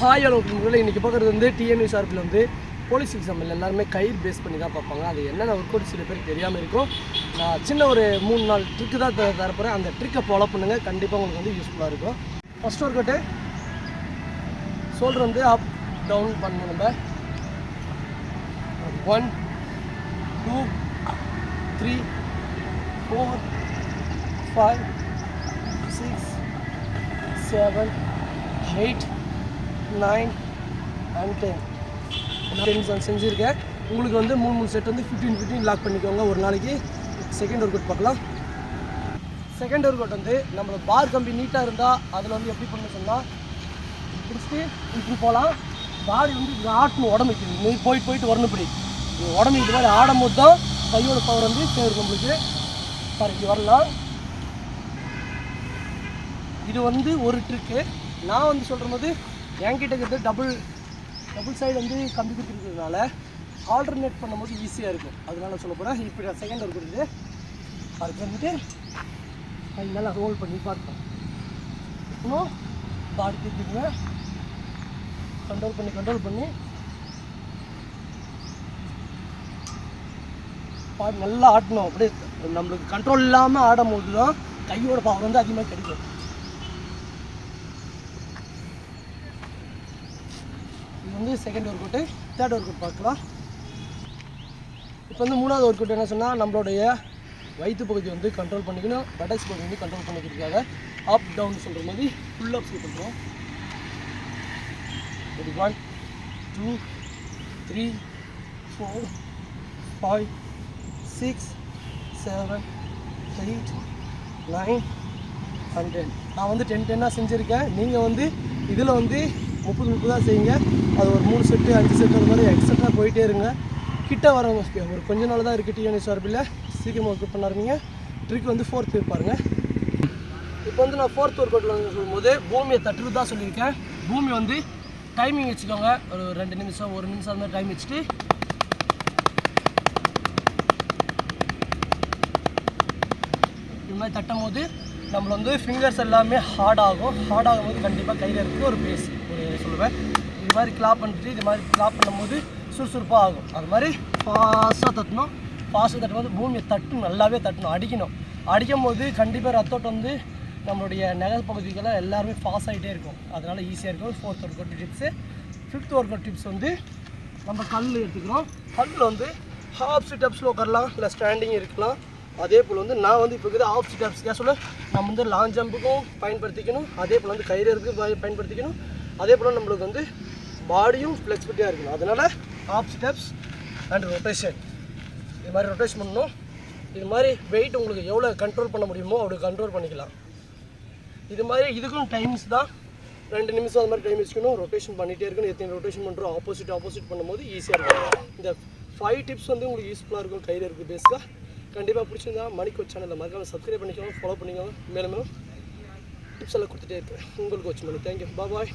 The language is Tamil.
ஹாய் ஹலோ முதல்ல இன்றைக்கி பார்க்குறது வந்து டிஎன்யூ சார்பில் வந்து போலீஸ் எக்ஸாமில் எல்லாருமே கயிறு பேஸ் பண்ணி தான் பார்ப்பாங்க. அது என்னென்ன ஒர்க் அவுட் சில பேருக்கு தெரியாமல் இருக்கும். நான் சின்ன ஒரு மூணு நாள் ட்ரிக்கு தான் தரப்போகிறேன் அந்த ட்ரிக்கை ஃபாலோ பண்ணுங்கள் கண்டிப்பாக உங்களுக்கு வந்து யூஸ்ஃபுல்லாக இருக்கும். ஃபஸ்ட் ஒர்க் அவுட்டு ஷோல்டர் வந்து அப் டவுன் பண்ணணும் நம்ம. One two three four five six seven eight nine and ten ten நான் செஞ்சுருக்கேன். உங்களுக்கு வந்து மூணு மூணு செட் வந்து ஃபிஃப்டீன் ஃபிஃப்டீன் லாக் பண்ணிக்கோங்க. ஒரு நாளைக்கு செகண்ட் ஒர்க் அவுட் பார்க்கலாம். செகண்ட் ஒர்க் அவுட் வந்து நம்மளோட பார் கம்பி நீட்டாக இருந்தால் அதில் வந்து எப்படி பண்ண சொன்னால் பிடிச்சிட்டு இப்படி போகலாம் பாடி வந்து இப்படி ஆட்டணும் உடம்புக்கு நீ போயிட்டு போயிட்டு வரணும் இப்படி. உடம்பு இது மாதிரி ஆடும் போது தான் கையோட பவர் வந்து சேரும் நம்மளுக்கு. பறக்கி வரலாம். இது வந்து ஒரு ட்ரிக்கு நான் வந்து சொல்கிற போது என்கிட்ட இருக்கிறது டபுள் டபுள் சைடு வந்து கம்பி கொடுத்துருக்கிறதுனால ஆல்டர்னேட் பண்ணும்போது ஈஸியாக இருக்கும். அதனால சொல்ல போகிறேன் இப்படி நான் செகண்ட் இருக்கிறது இருக்குது அதுக்கு வந்துட்டு கை நல்லா ரோல் பண்ணி பார்ப்பேன் இன்னும் பாடி திருப்பிடுங்க கண்ட்ரோல் பண்ணி கண்ட்ரோல் பண்ணி பாடி நல்லா ஆட்டணும். அப்படியே நம்மளுக்கு கண்ட்ரோல் இல்லாமல் ஆடும் போது தான் கையோட பவர் வந்து அதிகமாக கிடைக்கும். வந்து second work out third work out பார்க்கலாம். இப்போ வந்து மூணாவது ஒர்க் அவுட் என்ன சொன்னால் நம்மளுடைய வயிற்று பகுதி வந்து கண்ட்ரோல் பண்ணிக்கணும். பட்டக்ஸ் பகுதி வந்து கண்ட்ரோல் பண்ணிக்கிறதுக்காக அப் டவுன் சொல்கிற மாதிரி ஃபுல் அப்ஸ் பண்ணுறோம் ஒரு one two three four five six seven eight nine and ten நான் வந்து டென் டென்னாக செஞ்சுருக்கேன். நீங்கள் வந்து இதில் வந்து முப்பது முப்பதாக செய்யுங்க. அது ஒரு மூணு செட்டு அஞ்சு செட்டு அந்த மாதிரி எக்ஸட்ரா போயிட்டே இருங்க. கிட்ட வரவங்க ஒரு கொஞ்ச நாள் தான் இருக்குது டிஎன்எஸ் சார்பில் சீக்கிரமாக ஒர்க் பண்ண ஆரம்பிங்க. ட்ரிக் வந்து ஃபோர்த் பாருங்கள் இப்போ வந்து நான் ஃபோர்த் ஒர்க் அவுட்டில் சொல்லும்போது பூமியை தட்டுறது தான் சொல்லியிருக்கேன். பூமி வந்து டைமிங் வச்சுக்கோங்க. ஒரு ரெண்டு நிமிஷம் ஒரு நிமிஷம் அந்த மாதிரி டைம் வச்சுட்டு. இது மாதிரி தட்டும் போது நம்மளை வந்து ஃபிங்கர்ஸ் எல்லாமே ஹார்ட் ஆகும். ஹார்ட் ஆகும்போது கண்டிப்பாக கையில் இருக்குது ஒரு பேஸ் சொல்லுவேன். இது மாதிரி கிளாப் பண்ணிட்டு இது மாதிரி கிளாப் பண்ணும்போது சுறுசுறுப்பாக ஆகும். அது மாதிரி ஃபாஸ்ட்டாக தட்டணும். ஃபாஸ்ட்டாக தட்டும்போது பூமியை தட்டணும் நல்லாவே தட்டணும் அடிக்கணும். அடிக்கும் போது கண்டிப்பாக ரத்தோட்டம் வந்து நம்மளுடைய நகல் பகுதிகளை எல்லாருமே பாஸ் ஆகிட்டே இருக்கும். அதனால் ஈஸியாக இருக்கும். Fourth work out tips fifth work out tips வந்து நம்ம கல் எடுத்துக்கிறோம். கல்லில் வந்து ஹாஃப் சிட் அப்ஸில் உட்காரலாம் இல்லை ஸ்டாண்டிங் இருக்கலாம். அதே போல் வந்து நான் வந்து இப்போ இருக்குது ஆஃப் சிட் அப்ஸ் சொல்ல நம்ம வந்து லாங் ஜம்புக்கும் பயன்படுத்திக்கணும். அதே போல் வந்து கயிறு பயன்படுத்திக்கணும். அதே போல் நம்மளுக்கு வந்து பாடியும் ஃப்ளெக்சிபிலிட்டியாக இருக்கணும். அதனால் ஆப் ஸ்டெப்ஸ் அண்ட் ரொட்டேஷன் இது மாதிரி ரொட்டேஷன் பண்ணணும். இது மாதிரி வெயிட் உங்களுக்கு எவ்வளோ கண்ட்ரோல் பண்ண முடியுமோ அவ்வளோ கண்ட்ரோல் பண்ணிக்கலாம். இது மாதிரி இதுக்கும் டைம்ஸ் தான். ரெண்டு நிமிஷம் அது மாதிரி டைம் வச்சுக்கணும். ரொட்டேஷன் பண்ணிகிட்டே இருக்கணும். எத்தனை ரொட்டேஷன் பண்ணுறோம் ஆப்போசிட் ஆப்போசிட் பண்ணும்போது ஈஸியாக இருக்கும். இந்த ஃபைவ் டிப்ஸ் வந்து உங்களுக்கு யூஸ்ஃபுல்லாக இருக்கும். கையில் இருக்குது பேஸில் கண்டிப்பாக பிடிச்சிருந்தா மணிக்கு சேனலில் மறக்காமல் சப்ஸ்கிரைப் பண்ணிக்கோங்க. ஃபாலோ பண்ணிக்கோங்க. மேலும் மேலும் டிப்ஸ் எல்லாம் கொடுத்துட்டே இருக்கேன் உங்களுக்கு வச்சு மணி. Thank you bye